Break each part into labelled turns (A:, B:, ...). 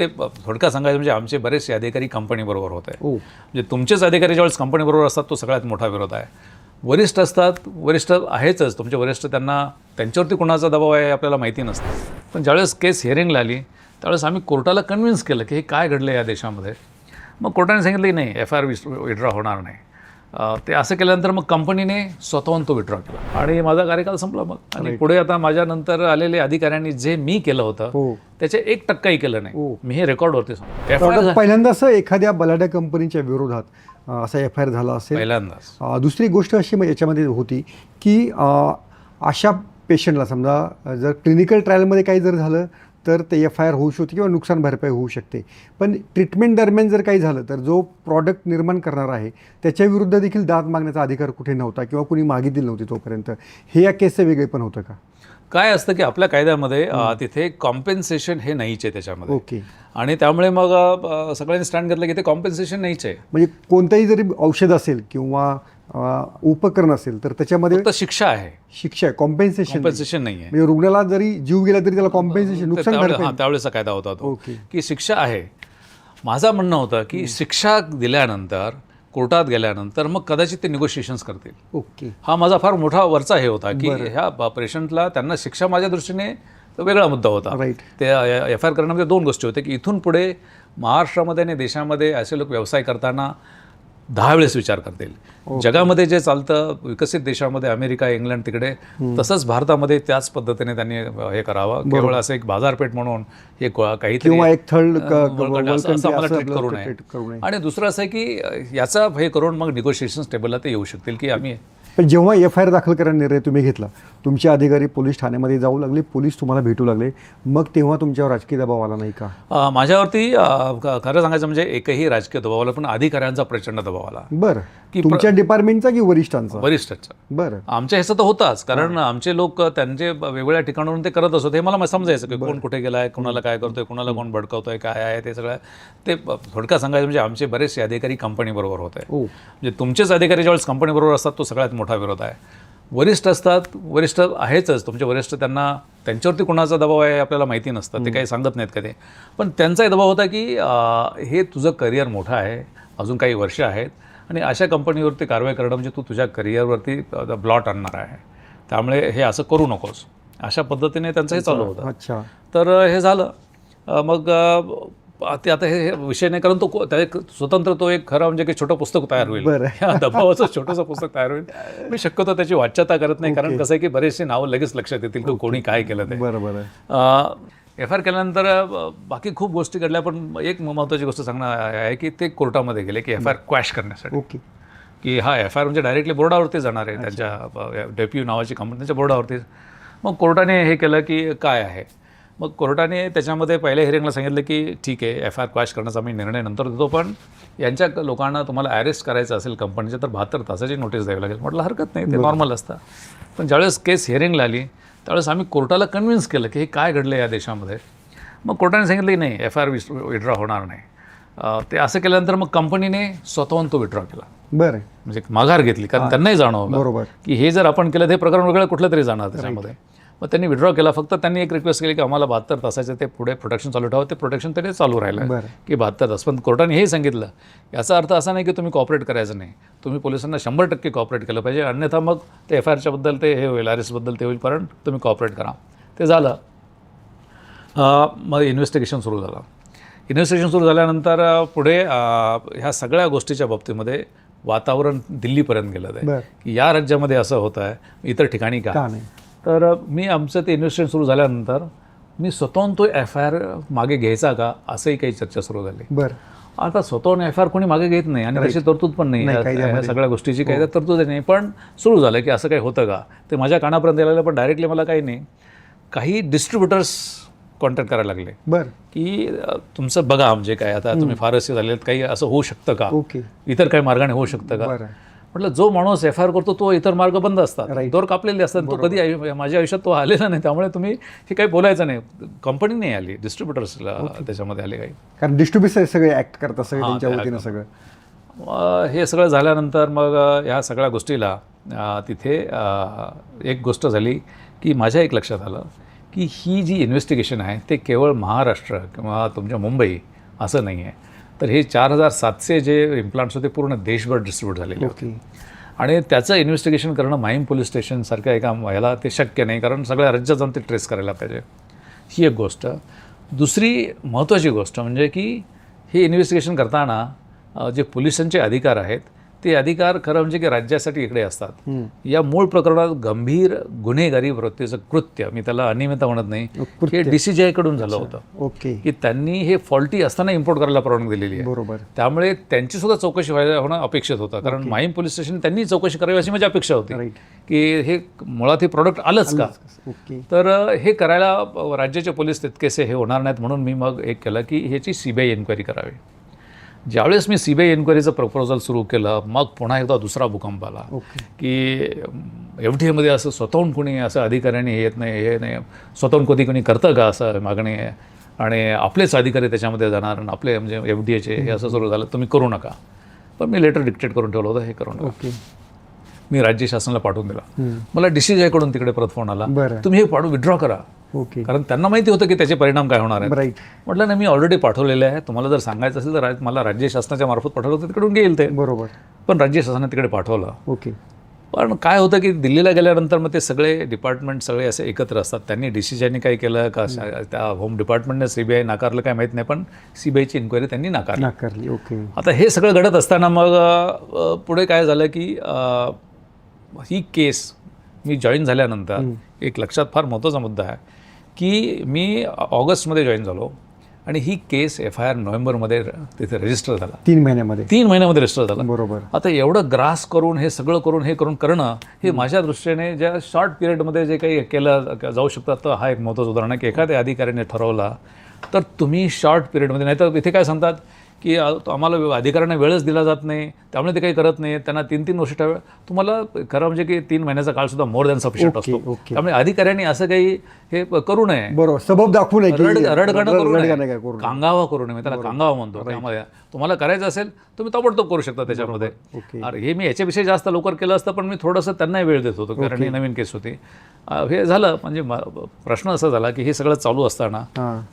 A: ते थोडक्यात सांगायचं म्हणजे आमचे बरेचसे अधिकारी कंपनीबरोबर होते.
B: ओ
A: म्हणजे तुमचेच अधिकारी ज्यावेळेस कंपनीबरोबर असतात तो सगळ्यात मोठा विरोध आहे. वरिष्ठ असतात वरिष्ठ आहेतच. तुमचे वरिष्ठ त्यांना त्यांच्यावरती कोणाचा दबाव आहे हे आपल्याला माहिती नसतं. पण ज्यावेळेस केस हिअरिंगला आली त्यावेळेस आम्ही कोर्टाला कन्व्हिन्स केलं की हे काय घडलं या देशामध्ये. मग कोर्टाने सांगितलं की नाही एफ आय आर विड्रॉ होणार नाही. ते असं केल्यानंतर मग कंपनीने स्वतःहून तो विड्रॉ केला. आणि माझा कार्यकाल संपला मग. आणि पुढे आता माझ्यानंतर आलेले अधिकाऱ्यांनी जे मी केलं होतं
B: हो.
A: त्याचे एक टक्काही केलं नाही. मी हे रेकॉर्डवरती सांगतो. एफ
B: तर
A: आय आर
B: आता पहिल्यांदा असं एखाद्या बलाढ्य कंपनीच्या विरोधात असा एफ आय आर झाला असेल.
A: पहिल्यांदाच.
B: अ, दुसरी गोष्ट अशी याच्यामध्ये होती की अशा पेशंटला समजा जर क्लिनिकल ट्रायलमध्ये काही जर झालं तर ते एफ आय आर होऊ शकते किंवा नुकसान भरपाई होऊ शकते. पण ट्रीटमेंट दरम्यान जर काही झालं तर जो प्रॉडक्ट निर्माण करणार आहे त्याच्या विरुद्ध देखील दाद मागण्याचा अधिकार कुठे नव्हता किंवा कुणी मागितली नव्हती तोपर्यंत. हे या केसचं वेगळे पण होतं का?
A: काय असतं की आपल्या कायद्यामध्ये तिथे कॉम्पेन्सेशन हे नाहीच आहे त्याच्यामध्ये.
B: ओके.
A: आणि त्यामुळे मग सगळ्यांनी स्टँड घेतलं की ते कॉम्पेन्सेशन नाहीच. आहे
B: म्हणजे कोणतंही जरी औषध असेल किंवा उपकरण असेल तर त्याच्यामध्ये
A: फक्त शिक्षा आहे.
B: शिक्षा आहे कॉम्पेन्सेशन
A: कॉम्पेन्सेशन नाही आहे
B: म्हणजे रुग्णाला जरी जीव गेला तरी त्याला कॉम्पेन्सेशन नुकसान भरपाई
A: हा, त्यावेळेचा कायदा होता तो.
B: ओके.
A: की शिक्षा आहे. माझं म्हणणं होतं की शिक्षा दिल्यानंतर कोर्टात गेल्यानंतर मग कदाचित ते निगोशिएशन्स करतील.
B: ओके.
A: हा माझा फार मोठा वरचा हे होता की ह्या पेशंटला त्यांना शिक्षा माझ्या दृष्टीने तो वेगळा मुद्दा होता.
B: राईट
A: ते एफ आय आर करण्यामध्ये दोन गोष्टी होत्या की इथून पुढे महाराष्ट्रामध्ये आणि देशामध्ये असे लोक व्यवसाय करताना दहा वेळेस विचार करतील. जगामध्ये जे चालतं विकसित देशामध्ये अमेरिका इंग्लंड तिकडे तसंच भारतामध्ये त्याच पद्धतीने त्यांनी हे करावं. केवळ असं एक बाजारपेठ म्हणून हे को- काहीतरी
B: किंवा एक थर्ड
A: वळकंड असं- असं आम्हाला ट्रीट करू नये. आणि दुसरं असं आहे की याचा हे करून मग निगोशिएशन टेबलला ते येऊ शकतील की आम्ही
B: पण जेव्हा एफ आय आर दाखल करायला निर्णय तुम्ही घेतला तुमचे अधिकारी पोलीस ठाण्यामध्ये जाऊ लागले पोलीस तुम्हाला भेटू लागले मग तेव्हा तुमच्यावर राजकीय दबाव आला नाही का?
A: माझ्यावरती खरं सांगायचं म्हणजे एकही राजकीय दबाव आला पण अधिकाऱ्यांचा प्रचंड दबाव आला.
B: बरं.
A: की
B: तुमच्या डिपार्टमेंटचा की वरिष्ठांचा?
A: वरिष्ठांचा.
B: बरं.
A: आमच्या ह्याचं तर होताच कारण आमचे लोक त्यांचे वेगवेगळ्या ठिकाणावरून ते करत असत हे मला समजायचं की कोण कुठे गेलाय कोणाला काय करतोय कोणाला कोण भडकवतोय काय आहे ते सगळं. ते थोडक्यात सांगायचं म्हणजे आमचे बरेचसे अधिकारी कंपनीबरोबर होते
B: ओ
A: म्हणजे तुमचेच अधिकारी ज्यावेळेस कंपनीबरोबर असतात तो सगळ्यात मोठा विरोध आहे. वरिष्ठ असतात वरिष्ठ आहेतच तुमचे वरिष्ठ त्यांना त्यांच्यावरती कोणाचा दबाव आहे हे आपल्याला माहिती नसतं ते काही सांगत नाहीत कधी. पण त्यांचाही दबाव होता की हे तुझं करिअर मोठं आहे अजून काही वर्ष आहेत आणि अशा कंपनीवरती कारवाई करणं म्हणजे तू तुझ्या करिअरवरती ब्लॉट आणणार आहे. त्यामुळे हे असं करू नकोस. अशा पद्धतीने त्यांचं हे चालू होतं.
B: अच्छा.
A: तर हे झालं. मग ते आता हे विषय नाही कारण तो एक स्वतंत्र तो एक खरं म्हणजे की छोटं पुस्तक तयार होईल. दबावाचं छोटंसं पुस्तक तयार होईल. मी शक्यतो त्याची वाच्यता करत नाही कारण कसं आहे की बरेचसे नावं लगेच लक्षात येतील की कोणी काय केलं ते.
B: बरं बरं.
A: एफ आय आर केल्यानंतर बाकी खूप गोष्टी घडल्या पण एक महत्त्वाची गोष्ट सांगणं आहे की ते कोर्टामध्ये गेले की एफ आय आर क्वॅश करण्यासाठी.
B: ओके.
A: की हा एफ आय आर म्हणजे डायरेक्टली बोर्डावरती जाणार आहे त्यांच्या डेप्यू नावाची कंपनी त्यांच्या बोर्डावरती. मग कोर्टाने हे केलं की काय आहे? मग कोर्टाने त्याच्यामध्ये पहिल्या हिअरिंगला सांगितलं की ठीक आहे एफ आय आर क्वॅश करण्याचा आम्ही निर्णय नंतर देतो पण यांच्या लोकांना तुम्हाला अरेस्ट करायचं असेल कंपनीच्या तर बहात्तर तासाची नोटीस द्यावी लागेल. म्हटलं हरकत नाही ते नॉर्मल असतं. पण ज्यावेळेस केस हिअरिंगला आली त्यावेळेस आम्ही कोर्टाला कन्व्हिन्स केलं की हे काय घडलं या देशामध्ये. मग कोर्टाने सांगितलं की नाही एफ आय आर विड्रॉ होणार नाही. ते असं केल्यानंतर मग कंपनीने स्वतःहून तो विड्रॉ केला.
B: बरं.
A: म्हणजे माघार घेतली कारण त्यांनाही जाणवलं
B: बरोबर.
A: की हे जर आपण केलं ते प्रकरण वेगळं कुठलं तरी जाणार त्याच्यामध्ये. मग त्यांनी विड्रॉ केला. फक्त त्यांनी एक रिक्वेस्ट केली की आम्हाला बहात्तर तासाचे ते पुढे प्रोटेक्शन चालू ठेवा. ते प्रोटेक्शन तरी चालू राहिलं. की बहात्तर तास. पण कोर्टाने हेही सांगितलं. याचा अर्थ असा नाही की तुम्ही कॉपरेट करायचं नाही. तुम्ही पोलिसांना शंभर टक्के कॉपरेट केलं पाहिजे. अन्यथा मग ते एफ आय आरच्या बद्दल ते हे होईल. बद्दल ते होईल. पण तुम्ही कॉपरेट करा. ते झालं. मग इन्व्हेस्टिगेशन सुरू झालं. इन्व्हेस्टिगेशन सुरू झाल्यानंतर पुढे ह्या सगळ्या गोष्टीच्या बाबतीमध्ये वातावरण दिल्लीपर्यंत गेलं आहे. की या राज्यामध्ये असं होतं आहे. इतर ठिकाणी का?
B: का नाही?
A: तर मी आमचं ते इन्व्हेस्टिगेशन सुरू झाल्यानंतर मी स्वतःहून तो एफ आय आर मागे घ्यायचा का? असंही काही चर्चा सुरू झाली.
B: बरं.
A: आता स्वतःहून एफ आय आर कोणी मागे घेत नाही आणि त्याची तरतूद पण नाही. सगळ्या गोष्टीची काही तरतूद नाही. पण सुरू झालं की असं काही होतं का? ते माझ्या कानापर्यंत यायला पण डायरेक्टली मला काही नाही. काही डिस्ट्रीब्युटर्स कॉन्टॅक्ट करायला लागले.
B: बरं.
A: की तुमचं बघा म्हणजे काय. आता तुम्ही फारसे झालेत. काही असं होऊ शकतं का? इतर काही मार्गाने होऊ शकतं का? म्हटलं जो माणूस एफ आय आर करतो तो इतर मार्ग बंद असतात. दोर कापलेले असतात. तो कधी आयु- माझ्या आयुष्यात तो आलेला नाही. त्यामुळे तुम्ही हे काही बोलायचं नाही. कंपनी नाही आली. डिस्ट्रीब्युटर्सला त्याच्यामध्ये आले काही.
B: कारण डिस्ट्रीब्युटर सगळे ऍक्ट करतात सगळे त्यांच्या वतीनं सगळं.
A: अं, हे सगळं झाल्यानंतर मग अं, ह्या सगळ्या गोष्टीला अं, तिथे अं, एक गोष्ट झाली की माझ्या एक लक्षात आलं की ही जी इन्व्हेस्टिगेशन आहे ते केवळ महाराष्ट्र किंवा तुमच्या मुंबई असं नाही आहे तर हे चार हजार सातशे जे इम्प्लांट्स होते पूर्ण देशभर डिस्ट्रीब्यूट झालेले होते. आणि त्याचं इन्व्हेस्टिगेशन करणं माहीम पोलीस स्टेशनसारख्या एका याला ते शक्य नाही कारण सगळ्या राज्यात जाऊन ते ट्रेस करायला पाहिजे. ही एक गोष्ट. दुसरी महत्त्वाची गोष्ट म्हणजे की हे इन्व्हेस्टिगेशन करताना जे पोलिसांचे अधिकार आहेत ते अधिकार खरं म्हणजे की राज्यासाठी इकडे असतात. या मूळ प्रकरणात गंभीर गुन्हेगारी वृत्तीचं कृत्य मी त्याला अनियमितता म्हणत नाही. हे डी सी जी आयकडून झालं होतं.
B: ओके.
A: की त्यांनी हे फॉल्टी असताना इम्पोर्ट करायला परवानगी दिलेली आहे.
B: बरोबर.
A: त्यामुळे त्यांची सुद्धा चौकशी व्हायला होणं अपेक्षित होतं. कारण माहीम पोलीस स्टेशन त्यांनी चौकशी करावी अशी माझी अपेक्षा होती. की हे मुळात हे प्रॉडक्ट आलंच का? तर हे करायला राज्याचे पोलीस तितकेसे हे होणार नाहीत म्हणून मी मग एक केलं की ह्याची सी बी आय एन्क्वायरी करावी. ज्यावेळेस मी सी बी आय एन्क्वायरीचं प्रपोजल सुरू केलं मग पुन्हा एकदा दुसरा भूकंप आला. की एफ डी एमध्ये असं स्वतःहून कोणी असं अधिकाऱ्यांनी येत नाही हे नाही स्वतःहून कधी कोणी करतं का असं मागणी? आहे आणि आपलेच अधिकारी त्याच्यामध्ये जाणार आणि आपले म्हणजे एफ डी एचे हे असं सुरू झालं तुम्ही करू नका. पण मी लेटर डिक्टेट करून ठेवलं होतं हे करू नका.
B: ओके.
A: मी राज्य शासनाला पाठवून दिला. मला डी सी कडून तिकडे परत फोन आला. तुम्ही हे पाडू विड्रॉ करा.
B: ओके
A: कारण त्यांना माहिती होतं की त्याचे परिणाम काय होणार आहेत.
B: राईट
A: म्हटलं नाही मी ऑलरेडी पाठवलेले आहे. तुम्हाला जर सांगायचं असेल तर मला राज्य शासनाच्या मार्फत पाठवलं तर तिकडून घेईल ते.
B: बरोबर.
A: पण राज्य शासनाने तिकडे पाठवलं.
B: ओके
A: पण काय होतं की दिल्लीला गेल्यानंतर मग ते सगळे डिपार्टमेंट सगळे असे एकत्र असतात. त्यांनी डी सी जीने काय केलं का शा- त्या होम डिपार्टमेंटने सी बी आय नाकारलं काय माहीत नाही पण सी बी आयची इन्क्वायरी त्यांनी नाकारली.
B: नाकारली. ओके
A: आता हे सगळं घडत असताना मग पुढे काय झालं की ही केस मी जॉईन झाल्यानंतर एक लक्षात फार महत्त्वाचा मुद्दा आहे. की मी ऑगस्टमध्ये जॉईन झालो आणि ही केस एफ आय आर नोव्हेंबरमध्ये तिथे रजिस्टर झाला.
B: तीन महिन्यामध्ये.
A: तीन महिन्यामध्ये रजिस्टर झाला.
B: बरोबर.
A: आता एवढं ग्रास करून हे सगळं करून हे करून करणं हे माझ्या दृष्टीने ज्या शॉर्ट पिरियडमध्ये जे काही केलं जाऊ शकतं तर हा एक महत्त्वाचं उदाहरण आहे की एखाद्या अधिकाऱ्याने ठरवला तर तुम्ही शॉर्ट पिरियडमध्ये नाही तर इथे काय सांगतात? की आम्हाला अधिकाऱ्यांना वेळच दिला जात नाही त्यामुळे ते काही करत नाही त्यांना तीन तीन वर्ष ठेवा तुम्हाला खरं म्हणजे की तीन महिन्याचा काळ सुद्धा मोर दॅन सफिशियंट असतो. त्यामुळे अधिकाऱ्यांनी असं काही हे करू नये.
B: बरोबर सबब दाखवू नये
A: रडगाणं करू नये. कांगावा करू नये. त्याला कांगावा म्हणतो. त्यामध्ये तुम्हाला करायचं असेल तुम्ही ताबडतोब करू शकता त्याच्यामध्ये. अरे हे मी याच्याविषयी जास्त लवकर केलं असतं पण मी थोडंसं त्यांनाही वेळ देत होतो कारण ही नवीन केस होती. हे झालं म्हणजे प्रश्न असा झाला की हे सगळं चालू असताना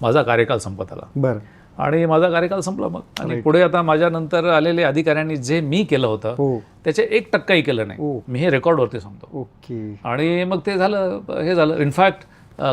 A: माझा कार्यकाल संपत आला.
B: बरं.
A: आणि माझा कार्यकाल संपला मग. आणि पुढे आता माझ्यानंतर आलेले अधिकाऱ्यांनी जे मी केलं होतं
B: हो.
A: त्याचे एक टक्काही केलं नाही.
B: ओ.
A: मी हे रेकॉर्डवरती सांगतो.
B: ओके.
A: आणि मग ते झालं हे झालं. इनफॅक्ट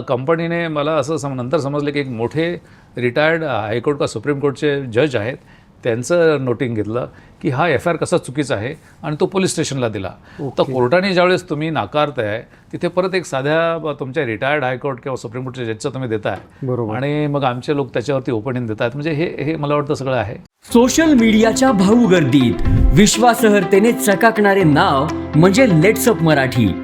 A: कंपनीने मला असं सम नंतर समजलं की एक मोठे रिटायर्ड हायकोर्ट का सुप्रीम कोर्टचे जज आहेत त्यांचं नोटिंग घेतलं की हा एफ आय आर कसा चुकीचा आहे आणि तो पोलीस स्टेशनला दिला. तर कोर्टाने ज्यावेळेस तुम्ही नाकारताय तिथे परत एक साध्या ब- तुमच्या रिटायर्ड हायकोर्ट किंवा सुप्रीम कोर्टच्या जजचं तुम्ही देताय.
B: बरोबर.
A: आणि मग आमचे लोक त्याच्यावरती ओपिनियन देत आहेत म्हणजे हे हे मला वाटतं सगळं आहे.
C: सोशल मीडियाच्या भाऊ गर्दीत विश्वासार्हतेने चकाकणारे नाव म्हणजे लेट्सअप मराठी.